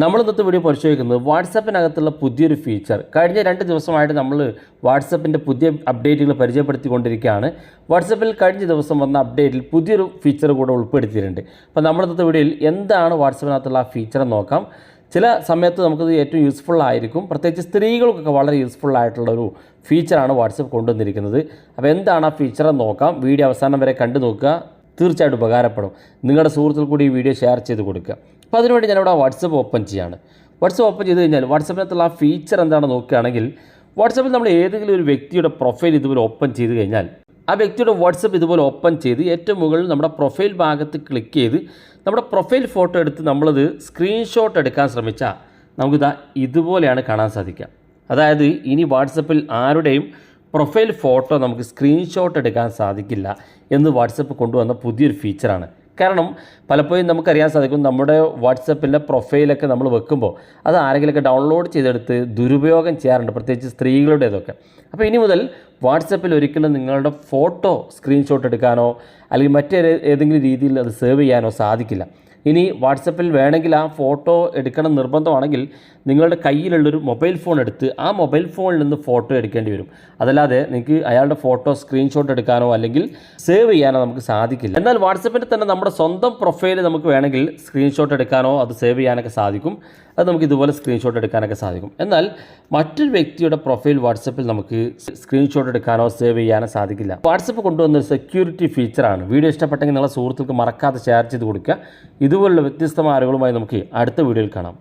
നമ്മൾ ഇന്നത്തെ വീഡിയോ പരിശോധിക്കുന്നത് വാട്സപ്പിനകത്തുള്ള പുതിയൊരു ഫീച്ചർ കഴിഞ്ഞ രണ്ട് ദിവസമായിട്ട് നമ്മൾ വാട്സപ്പിന്റെ പുതിയ അപ്ഡേറ്റുകൾ പരിചയപ്പെടുത്തിക്കൊണ്ടിരിക്കുകയാണ്. വാട്സപ്പിൽ കഴിഞ്ഞ ദിവസം വന്ന അപ്ഡേറ്റിൽ പുതിയൊരു ഫീച്ചർ കൂടെ ഉൾപ്പെടുത്തിയിട്ടുണ്ട്. അപ്പോൾ നമ്മൾ ഇന്നത്തെ വീഡിയോയിൽ എന്താണ് വാട്സപ്പിനകത്തുള്ള ആ ഫീച്ചർ നോക്കാം. ചില സമയത്ത് നമുക്കത് ഏറ്റവും യൂസ്ഫുൾ ആയിരിക്കും. പ്രത്യേകിച്ച് സ്ത്രീകൾക്കൊക്കെ വളരെ യൂസ്ഫുൾ ആയിട്ടുള്ള ഒരു ഫീച്ചറാണ് വാട്സപ്പ് കൊണ്ടുവന്നിരിക്കുന്നത്. അപ്പോൾ എന്താണ് ആ ഫീച്ചർ നോക്കാം. വീഡിയോ അവസാനം വരെ കണ്ടു നോക്കുക. തീർച്ചയായിട്ടും ഉപകാരപ്പെടും. നിങ്ങളുടെ സുഹൃത്തുക്കൾ കൂടി ഈ വീഡിയോ ഷെയർ ചെയ്ത് കൊടുക്കുക. അപ്പോൾ അതിനുവേണ്ടി ഞാനിവിടെ വാട്സപ്പ് ഓപ്പൺ ചെയ്യുകയാണ് വാട്സപ്പ് ഓപ്പൺ ചെയ്ത് കഴിഞ്ഞാൽ വാട്സപ്പിനകത്തുള്ള ആ ഫീച്ചർ എന്താണെന്ന് നോക്കുകയാണെങ്കിൽ വാട്സപ്പിൽ നമ്മൾ ഏതെങ്കിലും ഒരു വ്യക്തിയുടെ പ്രൊഫൈൽ ഇതുപോലെ ഓപ്പൺ ചെയ്ത് കഴിഞ്ഞാൽ ആ വ്യക്തിയുടെ വാട്സപ്പ് ഇതുപോലെ ഓപ്പൺ ചെയ്ത് ഏറ്റവും മുകളിൽ നമ്മുടെ പ്രൊഫൈൽ ഭാഗത്ത് ക്ലിക്ക് ചെയ്ത് നമ്മുടെ പ്രൊഫൈൽ ഫോട്ടോ എടുത്ത് നമ്മളത് സ്ക്രീൻഷോട്ട് എടുക്കാൻ ശ്രമിച്ചാൽ നമുക്കിതാ ഇതുപോലെയാണ് കാണാൻ സാധിക്കുക. അതായത് ഇനി വാട്സപ്പിൽ ആരുടെയും പ്രൊഫൈൽ ഫോട്ടോ നമുക്ക് സ്ക്രീൻഷോട്ട് എടുക്കാൻ സാധിക്കില്ല എന്ന് വാട്സപ്പ് കൊണ്ടുവന്ന പുതിയൊരു ഫീച്ചറാണ് കാരണം പലപ്പോഴും നമുക്കറിയാൻ സാധിക്കും നമ്മുടെ വാട്സപ്പിന്റെ പ്രൊഫൈലൊക്കെ നമ്മൾ വെക്കുമ്പോൾ അത് ആരെങ്കിലുമൊക്കെ ഡൗൺലോഡ് ചെയ്തെടുത്ത് ദുരുപയോഗം ചെയ്യാറുണ്ട് പ്രത്യേകിച്ച് സ്ത്രീകളുടേതൊക്കെ. അപ്പോൾ ഇനി മുതൽ വാട്സപ്പിൽ ഒരിക്കലും നിങ്ങളുടെ ഫോട്ടോ സ്ക്രീൻഷോട്ട് എടുക്കാനോ അല്ലെങ്കിൽ മറ്റേതെങ്കിലും രീതിയിൽ അത് സേവ് ചെയ്യാനോ സാധിക്കില്ല. ഇനി വാട്സപ്പിൽ വേണമെങ്കിൽ ആ ഫോട്ടോ എടുക്കണം നിർബന്ധമാണെങ്കിൽ നിങ്ങളുടെ കയ്യിലുള്ളൊരു മൊബൈൽ ഫോൺ എടുത്ത് ആ മൊബൈൽ ഫോണിൽ നിന്ന് ഫോട്ടോ എടുക്കേണ്ടി വരും. അതല്ലാതെ നിങ്ങൾക്ക് അയാളുടെ ഫോട്ടോ സ്ക്രീൻഷോട്ട് എടുക്കാനോ അല്ലെങ്കിൽ സേവ് ചെയ്യാനോ നമുക്ക് സാധിക്കില്ല. എന്നാൽ വാട്സപ്പിൽ തന്നെ നമ്മുടെ സ്വന്തം പ്രൊഫൈൽ നമുക്ക് വേണമെങ്കിൽ സ്ക്രീൻഷോട്ട് എടുക്കാനോ അത് സേവ് ചെയ്യാനൊക്കെ സാധിക്കും. അത് നമുക്ക് ഇതുപോലെ സ്ക്രീൻഷോട്ട് എടുക്കാനൊക്കെ സാധിക്കും. എന്നാൽ മറ്റൊരു വ്യക്തിയുടെ പ്രൊഫൈൽ വാട്സപ്പിൽ നമുക്ക് സ്ക്രീൻഷോട്ട് എടുക്കാനോ സേവ് ചെയ്യാനോ സാധിക്കില്ല. വാട്സപ്പ് കൊണ്ടുവന്ന സെക്യൂരിറ്റി ഫീച്ചറാണ് വീഡിയോ ഇഷ്ടപ്പെട്ടെങ്കിൽ നിങ്ങളുടെ സുഹൃത്തുക്കൾക്ക് മറക്കാതെ ഷെയർ ചെയ്ത് കൊടുക്കുക. ഇതുപോലുള്ള വ്യത്യസ്തമായ അറിവുകളുമായി നമുക്ക് അടുത്ത വീഡിയോയിൽ കാണാം.